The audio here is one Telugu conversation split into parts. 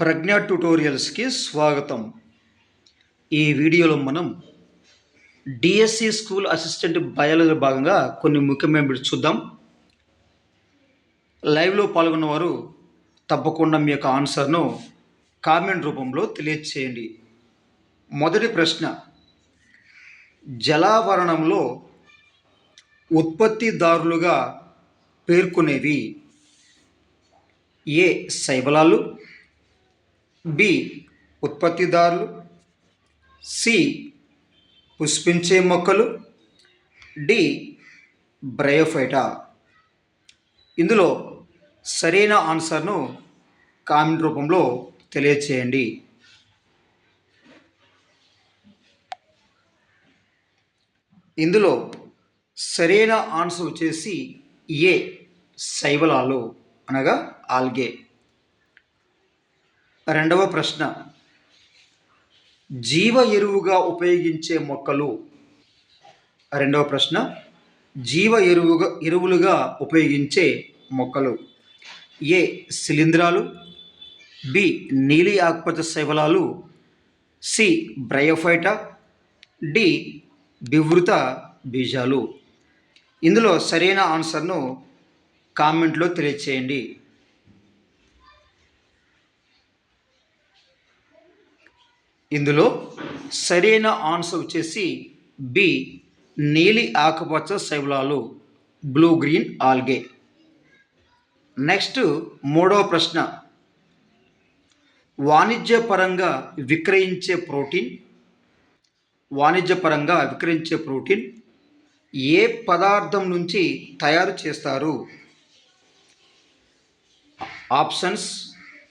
ప్రజ్ఞ ట్యుటోరియల్స్కి స్వాగతం. ఈ వీడియోలో మనం డిఎస్సి స్కూల్ అసిస్టెంట్ బయాలజీ భాగంగా కొన్ని ముఖ్యమైన బిడ్స్ చూద్దాం. లైవ్లో పాల్గొన్న వారు తప్పకుండా మీ యొక్క ఆన్సర్ను కామెంట్ రూపంలో తెలియచేయండి. మొదటి ప్రశ్న జలావరణంలో ఉత్పత్తిదారులుగా పేర్కొనేవి ఏ శైబలాలు బి ఉత్పత్తిదారులు సి పుష్పించే మొక్కలు డి బ్రయోఫైటా. ఇందులో సరైన ఆన్సర్ను కామెంట్ రూపంలో తెలియచేయండి. ఇందులో సరైన ఆన్సర్ వచ్చేసి ఏ శైవలాలు అనగా ఆల్గే. రెండవ ప్రశ్న. జీవ ఎరువుగా ఉపయోగించే మొక్కలు. రెండవ ప్రశ్న. జీవ ఎరువుగా ఎరువులుగా ఉపయోగించే మొక్కలు. ఏ. శిలీంధ్రాలు. బి. నీలి ఆకుపచ్చ శైవలాలు. సి. బ్రయోఫైటా. డి. వివృత బీజాలు. ఇందులో సరైన ఆన్సర్ను కామెంట్లో తెలియచేయండి. ఇందులో సరైన ఆన్సర్ వచ్చేసి బి నీలి ఆకుపచ్చ శైవలాలు బ్లూ గ్రీన్ ఆల్గే నెక్స్ట్ మూడవ ప్రశ్న. వాణిజ్యపరంగా విక్రయించే ప్రోటీన్ వాణిజ్యపరంగా విక్రయించే ప్రోటీన్ ఏ పదార్థం నుంచి తయారు చేస్తారు? ఆప్షన్స్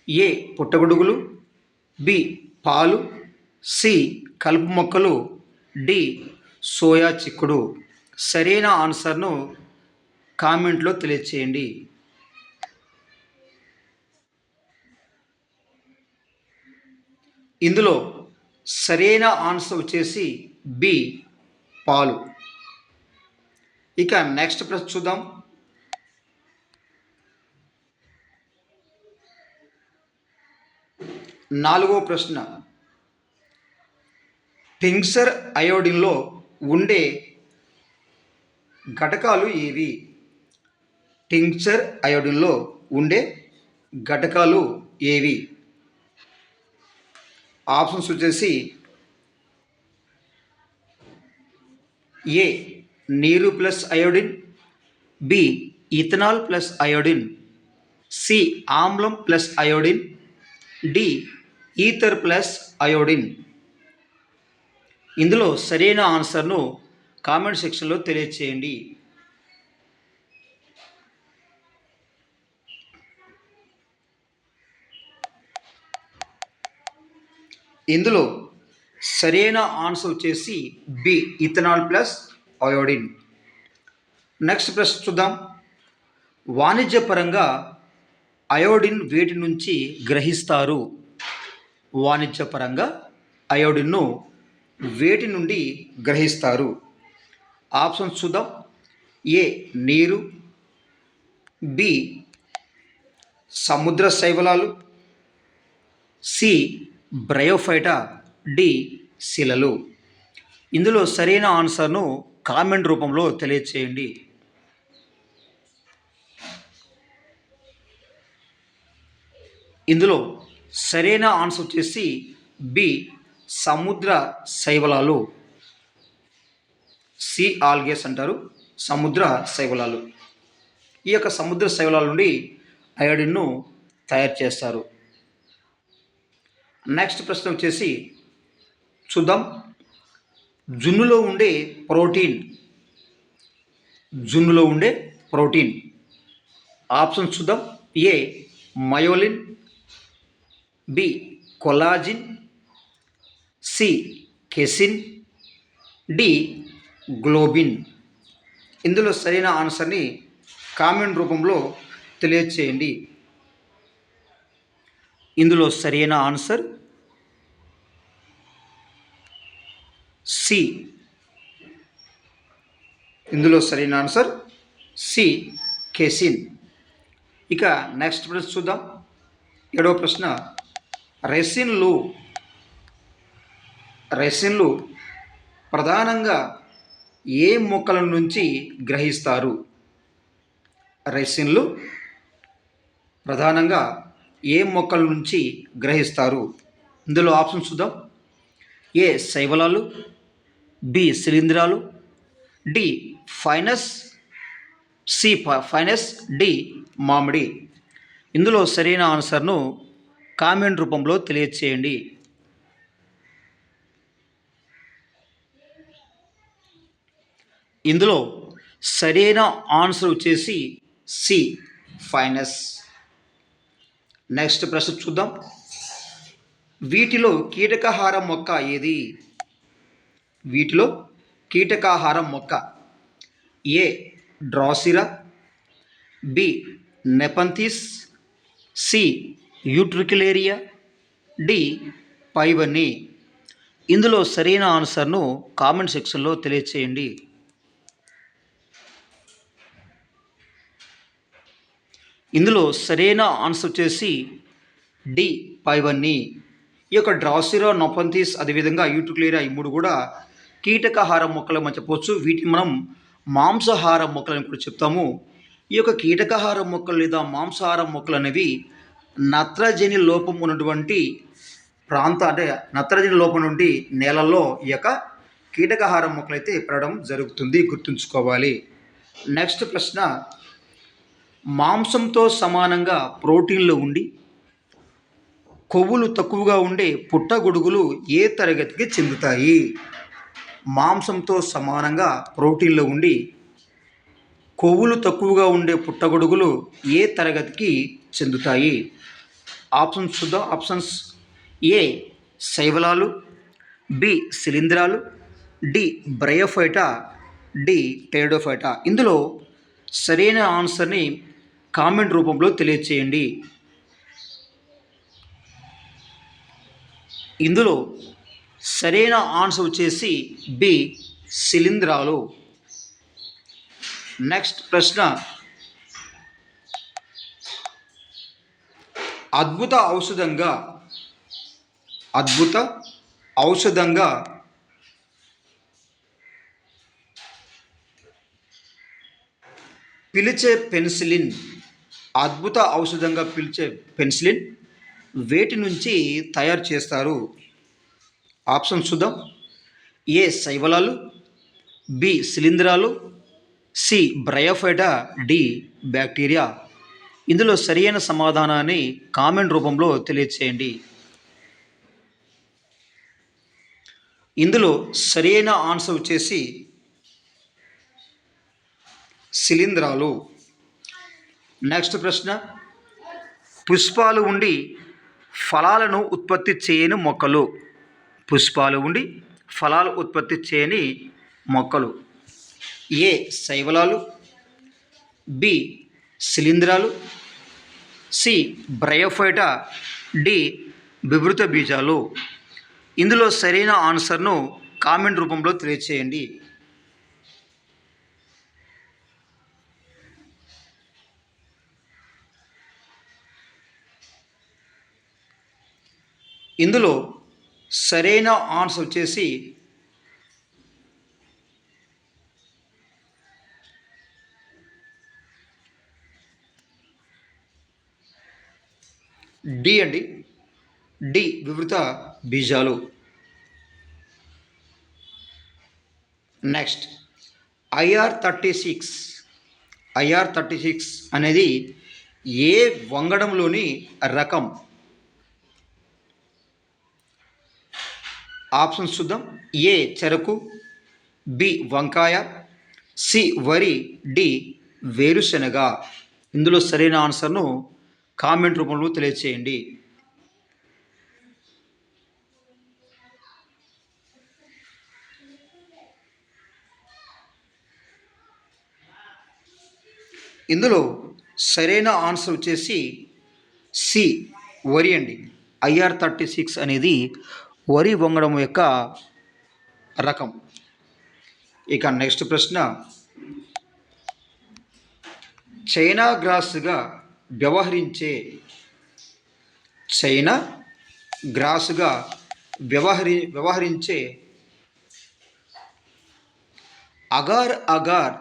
ఏ పుట్టగొడుగులు బి పాలు సి. కలుపు మొక్కలు డి. సోయా చిక్కుడు. సరైన ఆన్సర్ను కామెంట్లో తెలియచేయండి. ఇందులో సరైన ఆన్సర్ వచ్చేసి బి. పాలు. ఇక నెక్స్ట్ ప్రశ్న చూద్దాం. నాలుగో ప్రశ్న. టింక్సర్ అయోడిన్లో ఉండే ఘటకాలు ఏవి? టింక్చర్ అయోడిన్లో ఉండే ఘటకాలు ఏవి? ఆప్షన్స్ వచ్చేసి ఏ నీరు plus iodine B ethanol plus iodine C ఆమ్లం plus iodine D ether plus iodine. ఇందులో సరైన ఆన్సర్ను కామెంట్ సెక్షన్లో తెలియచేయండి. ఇందులో సరైన ఆన్సర్ వచ్చేసి B ethanol plus iodine. Next ప్రశ్న చూద్దాం. వాణిజ్యపరంగా అయోడిన్ వేటి నుంచి గ్రహిస్తారు? వాణిజ్యపరంగా అయోడిన్ను వేటి నుండి గ్రహిస్తారు? ఆప్షన్ చూద్దాం. ఏ నీరు. బి సముద్ర శైవలాలు. C Bryophyta. డి శిలలు. ఇందులో సరైన ఆన్సర్ను కామెంట్ రూపంలో తెలియచేయండి. ఇందులో సరైన ఆన్సర్ వచ్చేసి బి సముద్ర శైవలాలు. సి. ఆల్గేస్ అంటారు. సముద్ర శైవలాలు. ఈ యొక్క సముద్ర శైవలాల నుండి అయోడిన్ను తయారు చేస్తారు. నెక్స్ట్ ప్రశ్న వచ్చేసి చూద్దాం. జున్నులో ఉండే ప్రోటీన్. జున్నులో ఉండే ప్రోటీన్. ఆప్షన్ చూద్దాం. A. Myosin. B. Collagen C casein D globin. ఇందులో సరైన ఆన్సర్ని కామెంట్ రూపంలో తెలియచేయండి. ఇందులో సరైన ఆన్సర్ సి. ఇందులో సరైన ఆన్సర్ సి కెసిన్. ఇక నెక్స్ట్ ప్రశ్న చూద్దాం. ఏడవ ప్రశ్న రెసిన్లు రెసిన్లు ప్రధానంగా ఏ మొక్కల నుంచి గ్రహిస్తారు? రెసిన్లు ప్రధానంగా ఏ మొక్కల నుంచి గ్రహిస్తారు? ఇందులో ఆప్షన్ చూద్దాం. ఏ శైవలాలు బి శిలీంధ్రాలు డి ఫైనస్ సి ఫ- ఫైనస్ డి మామిడి. ఇందులో సరైన ఆన్సర్ను కామెంట్ రూపంలో తెలియచేయండి. ఇందులో సరైన ఆన్సర్ వచ్చేసి సి ఫైనస్. నెక్స్ట్ ప్రశ్న చూద్దాం. వీటిలో కీటకాహారం మొక్క ఏది? వీటిలో కీటకాహారం మొక్క A drosera B nepenthes C utricularia D పైవన్నీ. ఇందులో సరైన ఆన్సర్ను కామెంట్ సెక్షన్లో తెలియచేయండి. ఇందులో సరైన ఆన్సర్ వచ్చేసి డి పైవన్నీ. ఈ యొక్క డ్రాసిరో నొపంతిస్ అదేవిధంగా యూట్రిక్లేరియా ఈ మూడు కూడా కీటకాహార మొక్కలు మనం చెప్పవచ్చు వీటిని మనం మాంసాహార మొక్కలని కూడా చెప్తాము. ఈ యొక్క కీటకాహార మొక్కలు లేదా మాంసాహార మొక్కలు అనేవి నత్రజని లోపం ఉన్నటువంటి ప్రాంత అంటే నత్రజని లోపం నుండి నేలల్లో ఈ యొక్క కీటకాహార మొక్కలు అయితే పెరగడం జరుగుతుంది. గుర్తుంచుకోవాలి. నెక్స్ట్ ప్రశ్న మాంసంతో సమానంగా ప్రోటీన్లు ఉండి కొవ్వులు తక్కువగా ఉండే పుట్టగొడుగులు ఏ తరగతికి చెందుతాయి? మాంసంతో సమానంగా ప్రోటీన్లు ఉండి కొవ్వులు తక్కువగా ఉండే పుట్టగొడుగులు ఏ తరగతికి చెందుతాయి? ఆప్షన్స్ చూద్దాం. ఆప్షన్స్ ఏ శైవలాలు బి శిలీంధ్రాలు డి బ్రయోఫైటా డి టెరడోఫైటా ఇందులో సరైన ఆన్సర్ని కామెంట్ రూపంలో తెలియచేయండి. ఇందులో సరైన ఆన్సర్ వచ్చేసి బి శిలీంధ్రాలు. నెక్స్ట్ ప్రశ్న. అద్భుత ఔషధంగా అద్భుత ఔషధంగా పిలిచే పెన్సిలిన్ అద్భుత ఔషధంగా పిలిచే పెన్సిలిన్ వేటి నుంచి తయారు చేస్తారు. ఆప్షన్ చూద్దాం. ఏ శైవలాలు బి శిలీంధ్రాలు సి బ్రయోఫైటా డి బ్యాక్టీరియా. ఇందులో సరియైన సమాధానాన్ని కామెంట్ రూపంలో తెలియచేయండి. ఇందులో సరైన ఆన్సర్ వచ్చేసి శిలీంధ్రాలు. నెక్స్ట్ ప్రశ్న. పుష్పాలు ఉండి ఫలాలను ఉత్పత్తి చేయని మొక్కలు. పుష్పాలు ఉండి ఫలాలు ఉత్పత్తి చేయని మొక్కలు. ఏ శైవలాలు బి శిలీంధ్రాలు సి బ్రయోఫైటా డి వివృత బీజాలు. ఇందులో సరైన ఆన్సర్ను కామెంట్ రూపంలో తెలియచేయండి. ఇందులో సరైన ఆన్సర్ వచ్చేసి డి అండి. డి వివృత బీజాలు. Next IR thirty six. IR thirty six అనేది ఏ వంగడంలోని రకం? ఆప్షన్స్ చూద్దాం. ఏ చెరకు బి వంకాయ సి వరి డి వేరుశనగ. ఇందులో సరైన ఆన్సర్ను కామెంట్ రూపంలో తెలియచేయండి. ఇందులో సరైన ఆన్సర్ వచ్చేసి సి వరి అండి. ఐఆర్ థర్టీ సిక్స్ అనేది వరి వంగడం యొక్క రకం. ఇక నెక్స్ట్ ప్రశ్న. చైనా గ్రాస్గా వ్యవహరించే చైనా గ్రాసుగా వ్యవహరి వ్యవహరించే అగార్ అగార్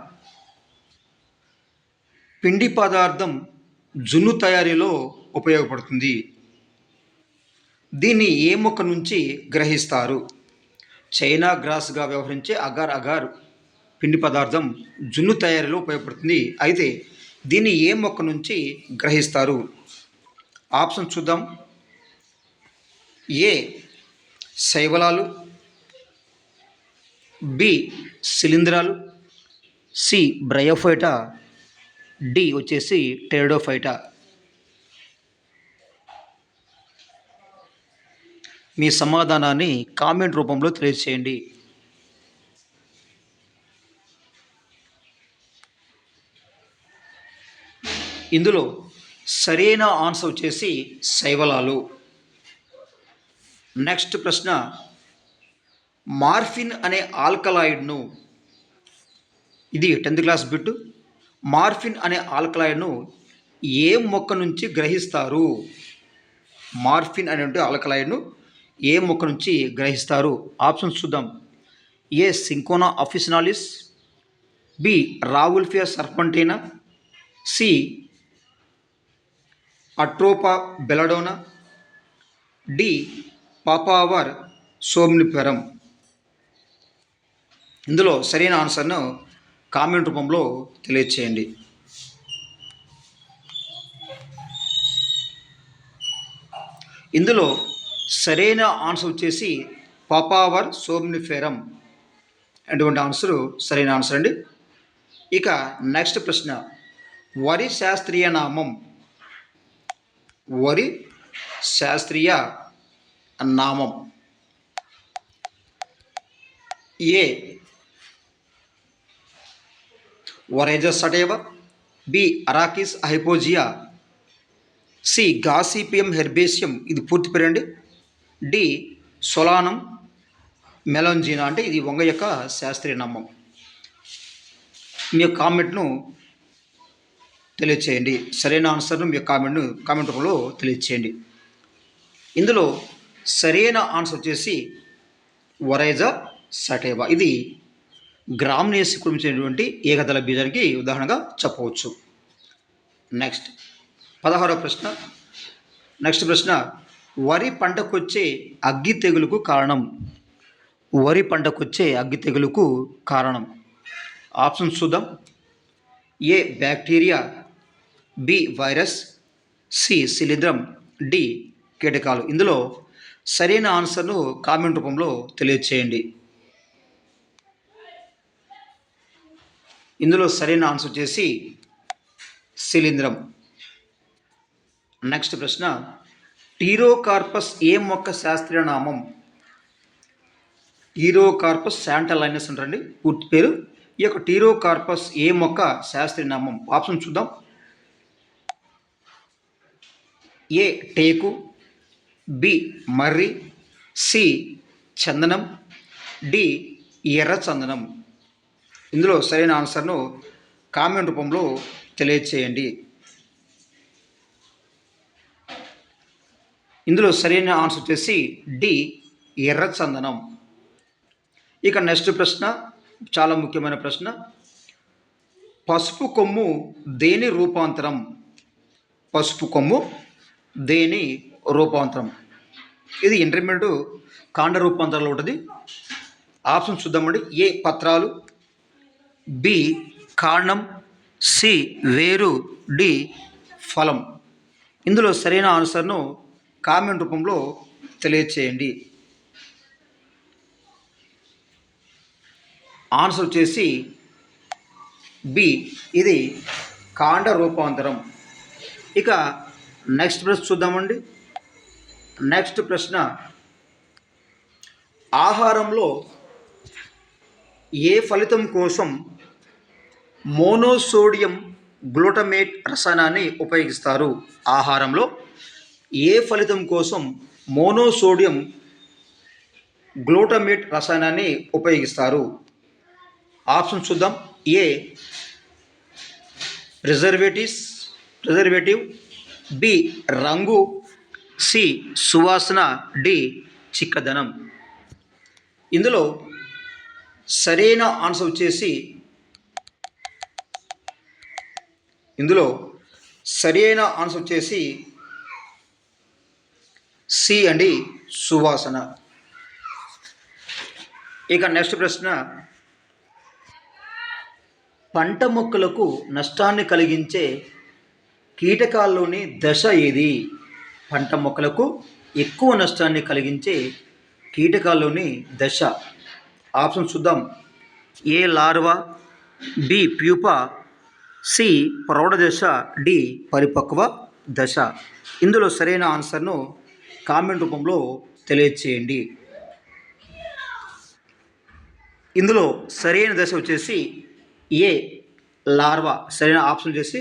పిండి పదార్థం జున్ను తయారీలో ఉపయోగపడుతుంది. దీన్ని ఏ మొక్క నుంచి గ్రహిస్తారు? చైనా గ్రాస్గా వ్యవహరించే అగార్ అగార్ పిండి పదార్థం జున్ను తయారీలో ఉపయోగపడుతుంది. అయితే దీన్ని ఏ మొక్క నుంచి గ్రహిస్తారు? ఆప్షన్ చూద్దాం. ఏ. శైవలాలు. బి. శిలీంధ్రాలు. సి. బ్రయోఫైటా. డి. వచ్చేసి టెరడోఫైటా. మీ సమాధానాన్ని కామెంట్ రూపంలో తెలియజేయండి. ఇందులో సరైన ఆన్సర్ వచ్చేసి శైవలాలు. నెక్స్ట్ ప్రశ్న మార్ఫిన్ అనే ఆల్కలాయిడ్ను ఇది టెన్త్ క్లాస్ బిట్ మార్ఫిన్ అనే ఆల్కలాయిడ్ను ఏ మొక్క నుంచి గ్రహిస్తారు? మార్ఫిన్ అనే ఆల్కలాయిడ్ను ఏ మొక్క నుంచి గ్రహిస్తారు? ఆప్షన్స్ చూద్దాం. A cinchona officinalis? B rauvolfia serpentina? C atropa belladonna? D papaver somniferum. ఇందులో సరైన ఆన్సర్ను కామెంట్ రూపంలో తెలియచేయండి. ఇందులో సరైన ఆన్సర్ వచ్చేసి పాపావర్ సోమ్నిఫెరం అటువంటి ఆన్సర్ సరైన ఆన్సర్ అండి. ఇక నెక్స్ట్ ప్రశ్న వరి శాస్త్రీయ నామం వరి శాస్త్రీయ నామం. A oryza sativa B arachis hypogaea C gossypium herbaceum ఇది పూర్తి పేరండి. డి సొలానం మెలంజీనా అంటే ఇది వంగ యొక్క శాస్త్రీయ నామం మీ యొక్క కామెంట్ను తెలియచేయండి. సరైన ఆన్సర్ను మీ కామెంట్ను కామెంట్ రూపంలో తెలియచేయండి. ఇందులో సరైన ఆన్సర్ వచ్చేసి వరైజా సటేవా. ఇది గ్రామ్నేసి కుటుంబించినటువంటి ఏకదళ బీజానికి ఉదాహరణగా చెప్పవచ్చు. నెక్స్ట్. పదహారవ ప్రశ్న. నెక్స్ట్ ప్రశ్న వరి పంటకొచ్చే అగ్గి తెగులుకు కారణం. వరి పంటకొచ్చే అగ్గి తెగులుకు కారణం. ఆప్షన్ చూద్దాం. A bacteria B virus C శిలీంద్రం డి కీటకాలు. ఇందులో సరైన ఆన్సర్ను కామెంట్ రూపంలో తెలియచేయండి. ఇందులో సరైన ఆన్సర్ వచ్చేసి శిలీంద్రం. నెక్స్ట్ ప్రశ్న టీరోకార్పస్ ఏ మొక్క శాస్త్రీయ నామం? టీరోకార్పస్ శాంటలైనస్ అంటారండి. పూర్తి పేరు. ఈ యొక్క టీరోకార్పస్ ఏ మొక్క శాస్త్రీయ నామం? ఆప్షన్ చూద్దాం. ఏ టేకు బి మర్రి సి చందనం డి ఎర్ర చందనం ఇందులో సరైన ఆన్సర్ను కామెంట్ రూపంలో తెలియచేయండి. ఇందులో సరైన ఆన్సర్ వచ్చేసి డి ఎర్ర చందనం ఇక నెక్స్ట్ ప్రశ్న చాలా ముఖ్యమైన ప్రశ్న. పసుపు కొమ్ము దేని రూపాంతరం? పసుపు కొమ్ము దేని రూపాంతరం? ఇది ఇంటర్మీడియట్ కాండ రూపాంతరంలో ఉంటుంది. ఆప్షన్ చూద్దామండి ఏ పత్రాలు? బి కాండం సి వేరు డి ఫలం. ఇందులో సరైన ఆన్సర్ను కామెంట్ రూపంలో తెలియచేయండి. ఆన్సర్ వచ్చేసి బి ఇది కాండ రూపాంతరం. ఇక నెక్స్ట్ ప్రశ్న చూద్దామండి. నెక్స్ట్ ప్రశ్న ఆహారంలో ఏ ఫలితం కోసం మోనోసోడియం గ్లూటమేట్ రసాయనాన్ని ఉపయోగిస్తారు? ఆహారంలో ఏ ఫలితం కోసం మోనోసోడియం గ్లూటమేట్ రసాయనాన్ని ఉపయోగిస్తారు? ఆప్షన్ చూద్దాం. ఏ. Preservatives preservative B. రంగు. సి. సువాసన. డి. చిక్కదనం. ఇందులో సరైన ఆన్సర్ వచ్చేసి ఇందులో సరైన ఆన్సర్ వచ్చేసి సి అండి సువాసన. ఇక నెక్స్ట్ ప్రశ్న. పంట మొక్కలకు నష్టాన్ని కలిగించే కీటకాల్లోని దశ ఏది? పంట మొక్కలకు ఎక్కువ నష్టాన్ని కలిగించే కీటకాల్లోని దశ. ఆప్షన్ చూద్దాం. A larva B pupa C ప్రౌఢ దశ డి పరిపక్వ దశ. ఇందులో సరైన ఆన్సర్ను కామెంట్ రూపంలో తెలియచేయండి. ఇందులో సరైన దశ వచ్చేసి ఏ లార్వా సరైన ఆప్షన్ వచ్చేసి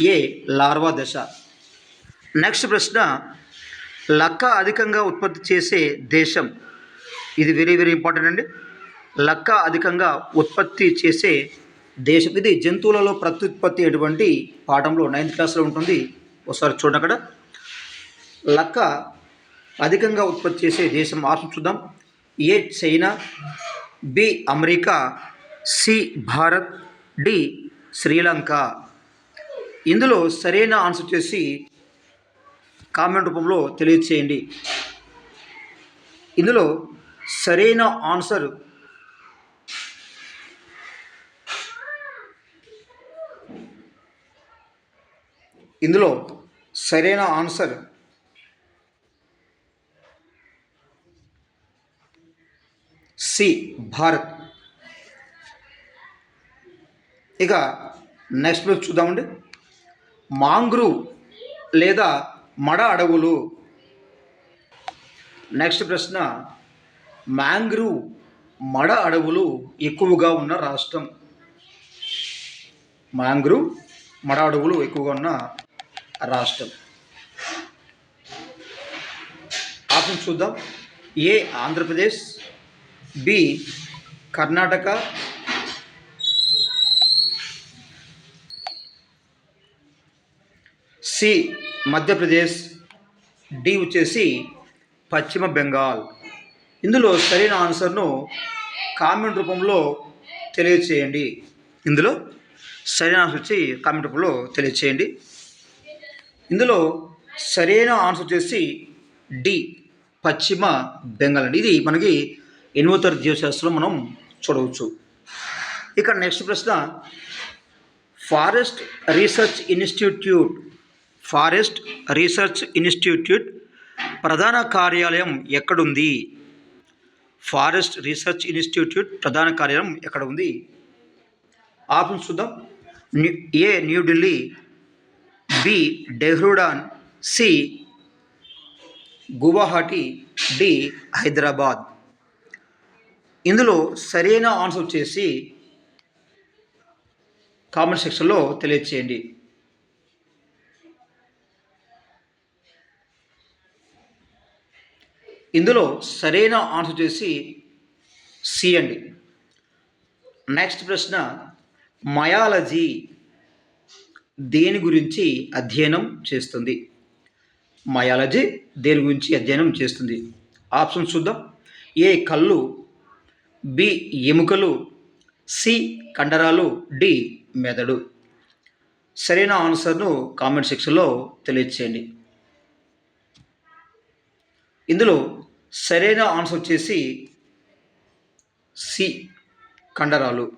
ఏ లార్వా దశ. నెక్స్ట్ ప్రశ్న లక్క అధికంగా ఉత్పత్తి చేసే దేశం. ఇది వెరీ వెరీ ఇంపార్టెంట్ అండి. లక్క అధికంగా ఉత్పత్తి చేసే దేశం. ఇది జంతువులలో ప్రత్యుత్పత్తి అటువంటి పాఠంలో నైన్త్ క్లాస్లో ఉంటుంది. ఒకసారి చూడండి అక్కడ. లక్క అధికంగా ఉత్పత్తి చేసే దేశం ఆప్షన్ చూద్దాం. A China B America C Bharat D Sri Lanka. ఇందులో సరైన ఆన్సర్ చేసి కామెంట్ రూపంలో తెలియచేయండి. ఇందులో సరైన ఆన్సర్ ఇందులో సరైన ఆన్సర్ సి భారత్. ఇక నెక్స్ట్ పేజ్ చూద్దామండి. మాంగ్రూ లేదా మడ అడవులు. నెక్స్ట్ ప్రశ్న మాంగ్రూ మడ అడవులు ఎక్కువగా ఉన్న రాష్ట్రం. మ్యాంగ్రూ మడ అడవులు ఎక్కువగా ఉన్న రాష్ట్రం. ఆప్షన్ చూద్దాం. A Andhra Pradesh B Karnataka C Madhya Pradesh D వచ్చేసి పశ్చిమ బెంగాల్. ఇందులో సరైన ఆన్సర్ను కామెంట్ రూపంలో తెలియచేయండి. ఇందులో సరైన ఆన్సర్ వచ్చి కామెంట్ రూపంలో తెలియచేయండి. ఇందులో సరైన ఆన్సర్ వచ్చేసి డి పశ్చిమ బెంగాల్ అండి. ఇది మనకి ఎనిమిదో తరగతి జీవశాస్త్రం మనం చూడవచ్చు. ఇక నెక్స్ట్ ప్రశ్న forest research institute forest research institute ప్రధాన కార్యాలయం ఎక్కడుంది? ఫారెస్ట్ రీసెర్చ్ ఇన్స్టిట్యూట్ ప్రధాన కార్యాలయం ఎక్కడ ఉంది ఆప్షన్ చూద్దాం. New A New Delhi B Dehradun C Guwahati D Hyderabad. ఇందులో సరైన ఆన్సర్ వచ్చేసి కామెంట్ సెక్షన్లో తెలియచేయండి. ఇందులో సరైన ఆన్సర్ వచ్చేసి సి అండి. నెక్స్ట్ ప్రశ్న మయాలజీ దేని గురించి అధ్యయనం చేస్తుంది? మయాలజీ దేని గురించి అధ్యయనం చేస్తుంది? ఆప్షన్ చూద్దాం. ఏ కళ్ళు బి ఎముకలు సి కండరాలు డి మెదడు. సరైన ఆన్సర్ను కామెంట్ సెక్షన్లో తెలియచేయండి. ఇందులో సరైన ఆన్సర్ వచ్చేసి సి కండరాలు.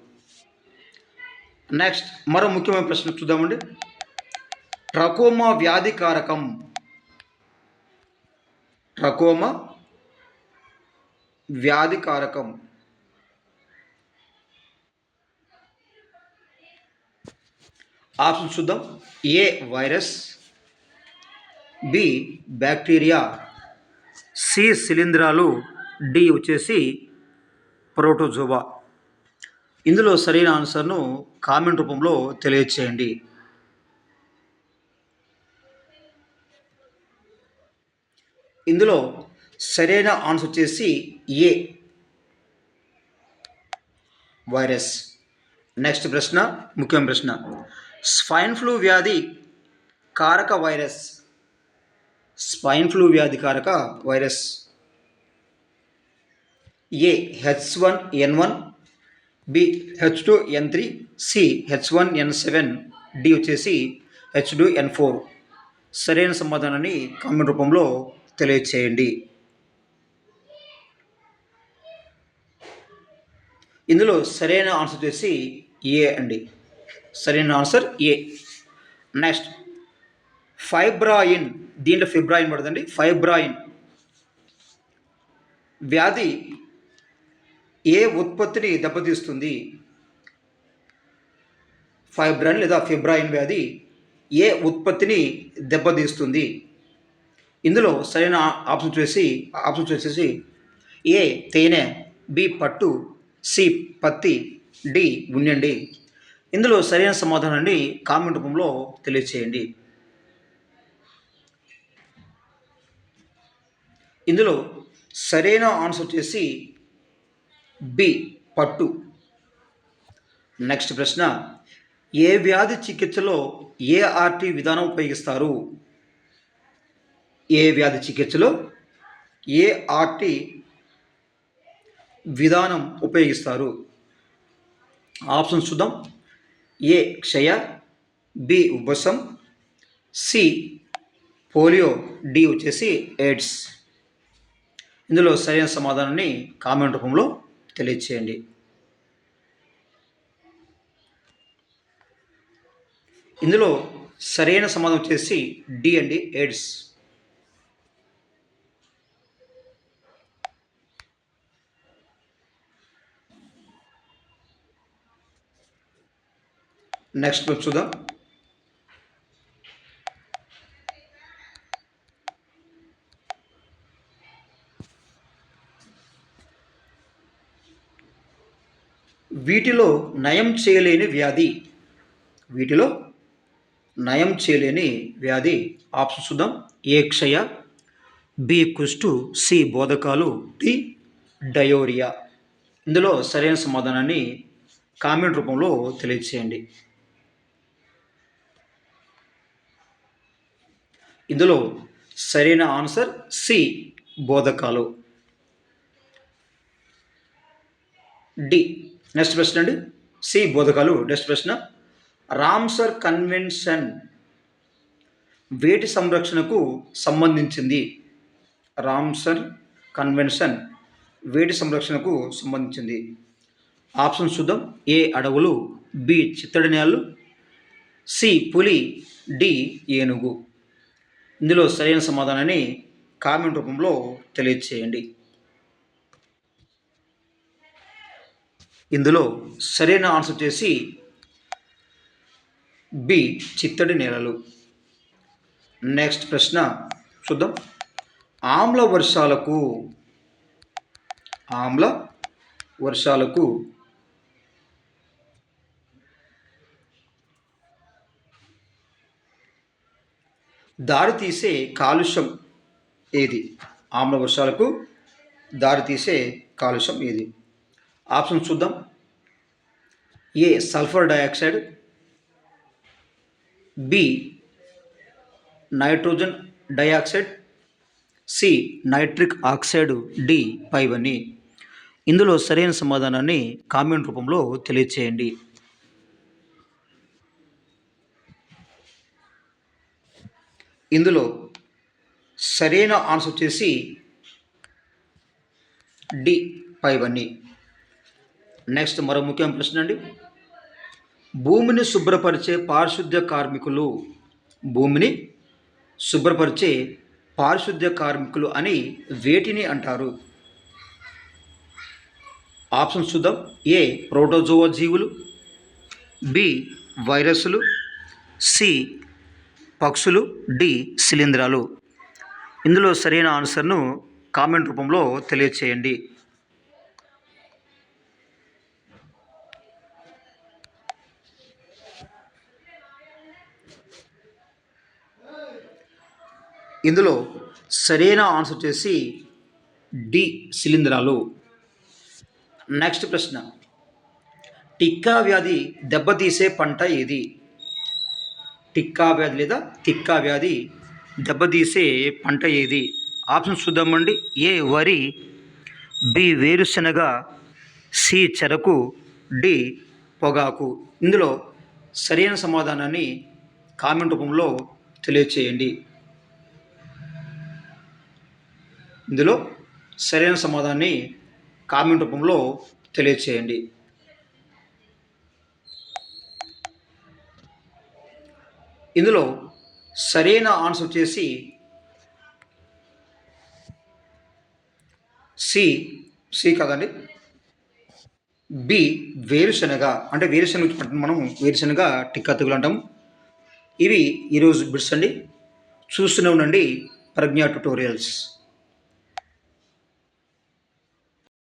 నెక్స్ట్ మరో ముఖ్యమైన ప్రశ్న చూద్దామండి. ట్రకోమా వ్యాధి కారకం. ట్రకోమా వ్యాధి కారకం. ఆప్షన్ చూద్దాం A virus? B bacteria. C శిలీంధ్రాలు. డి వచ్చేసి ప్రోటోజోవా. ఇందులో సరైన ఆన్సర్ను కామెంట్ రూపంలో తెలియచేయండి. ఇందులో సరైన ఆన్సర్ వచ్చేసి ఏ వైరస్? నెక్స్ట్ ప్రశ్న ముఖ్యమైన ప్రశ్న. స్వైన్ ఫ్లూ వ్యాధి కారక వైరస్. స్పైన్ ఫ్లూ వ్యాధి కారక virus. A H one N one B H two N three C H one N seven D వచ్చేసి హెచ్ టూ ఎన్ ఫోర్. సరైన సమాధానాన్ని కామెంట్ రూపంలో తెలియచేయండి. ఇందులో సరైన ఆన్సర్ వచ్చేసి ఏ అండి? సరైన ఆన్సర్ ఏ. నెక్స్ట్ ఫైబ్రాయిన్. దీంట్లో ఫిబ్రాయిన్ పడుతుంది. ఫైబ్రాయిన్. వ్యాధి ఏ ఉత్పత్తిని దెబ్బతీస్తుంది? ఫైబ్రాయిన్ లేదా ఫిబ్రాయిన్ వ్యాధి ఏ ఉత్పత్తిని దెబ్బతీస్తుంది? ఇందులో సరైన ఆప్షన్ చేసి ఆప్షన్ వచ్చేసి ఏ తేనె బి పట్టు సి పత్తి డి ఉండండి ఇందులో సరైన సమాధానాన్ని కామెంట్ రూపంలో తెలియచేయండి. ఇందులో సరైన ఆన్సర్ వచ్చేసి బి పట్టు. నెక్స్ట్ ప్రశ్న ఏ వ్యాధి చికిత్సలో ఏఆర్టీ విధానం ఉపయోగిస్తారు? ఏ వ్యాధి చికిత్సలో ఏఆర్టీ విధానం ఉపయోగిస్తారు? ఆప్షన్స్ చూద్దాం. ఏ క్షయ బి ఉబ్బసం సి పోలియో డి వచ్చేసి ఎయిడ్స్. ఇందులో సరైన సమాధానాన్ని కామెంట్ రూపంలో తెలియచేయండి. ఇందులో సరైన సమాధానం వచ్చేసి డి అండి ఎయిడ్స్. నెక్స్ట్ చూద్దాం వీటిలో నయం చేయలేని వ్యాధి. వీటిలో నయం చేయలేని వ్యాధి. ఆప్షన్ చూద్దాం. ఏ క్షయ బి కుష్టు సి బోధకాలు డి డయోరియా. ఇందులో సరైన సమాధానాన్ని కామెంట్ రూపంలో తెలియచేయండి ఇందులో సరైన ఆన్సర్ సి బోధకాలు. డి నెక్స్ట్ ప్రశ్న అండి. సి బోధకాలు. నెక్స్ట్ ప్రశ్న రామ్సర్ కన్వెన్షన్ వేటి సంరక్షణకు సంబంధించింది? రామ్సర్ కన్వెన్షన్ వేటి సంరక్షణకు సంబంధించింది? ఆప్షన్ చూద్దాం. ఏ అడవులు? బి చిత్తడి నేలలు. సి పులి. డి ఏనుగు. ఇందులో సరైన సమాధానాన్ని కామెంట్ రూపంలో తెలియచేయండి. ఇందులో సరైన ఆన్సర్ చేసి బి చిత్తడి నేలలు. నెక్స్ట్ ప్రశ్న చూద్దాం. ఆమ్ల వర్షాలకు ఆమ్ల వర్షాలకు దారితీసే కాలుష్యం ఏది? ఆమ్ల వర్షాలకు దారితీసే కాలుష్యం ఏది? ఆప్షన్ చూద్దాం. A sulphur dioxide. B nitrogen dioxide. C nitric oxide. D పైవని. ఇందులో సరైన సమాధానాన్ని కామెంట్ రూపంలో తెలియచేయండి. ఇందులో సరైన ఆన్సర్ వచ్చేసి డి పైవన్నీ నెక్స్ట్ మరో ముఖ్యమైన ప్రశ్న అండి. భూమిని శుభ్రపరిచే పారిశుద్ధ్య కార్మికులు భూమిని శుభ్రపరిచే పారిశుద్ధ్య కార్మికులు అని వేటిని అంటారు? ఆప్షన్స్ చూద్దాం. ఏ ప్రోటోజోవా జీవులు బి వైరస్లు సి పక్షులు డి శిలీంధ్రాలు. ఇందులో సరైన ఆన్సర్ను కామెంట్ రూపంలో తెలియచేయండి. ఇందులో సరైన ఆన్సర్ వచ్చేసి డి శిలీంధ్రాలు. నెక్స్ట్ ప్రశ్న. టిక్కా వ్యాధి దెబ్బతీసే పంట ఏది? టిక్కా వ్యాధి లేదా తిక్కా వ్యాధి దెబ్బతీసే పంట ఏది? ఆప్షన్ చూద్దామండి ఏ వరి బి వేరుశనగ సి చెరకు డి పొగాకు. ఇందులో సరైన సమాధానాన్ని కామెంట్ రూపంలో తెలియచేయండి. ఇందులో సరైన సమాధానాన్ని కామెంట్ రూపంలో తెలియచేయండి. ఇందులో సరైన ఆన్సర్ వచ్చేసి సి సి కదండి. బి వేరుశనగ. అంటే వేరుశనగ మనం వేరుశనగ టిక్కా తెగులు అంటాం ఇవి ఈరోజు బిడ్స్ అండి. చూస్తూనే ఉండండి ప్రజ్ఞా ట్యుటోరియల్స్.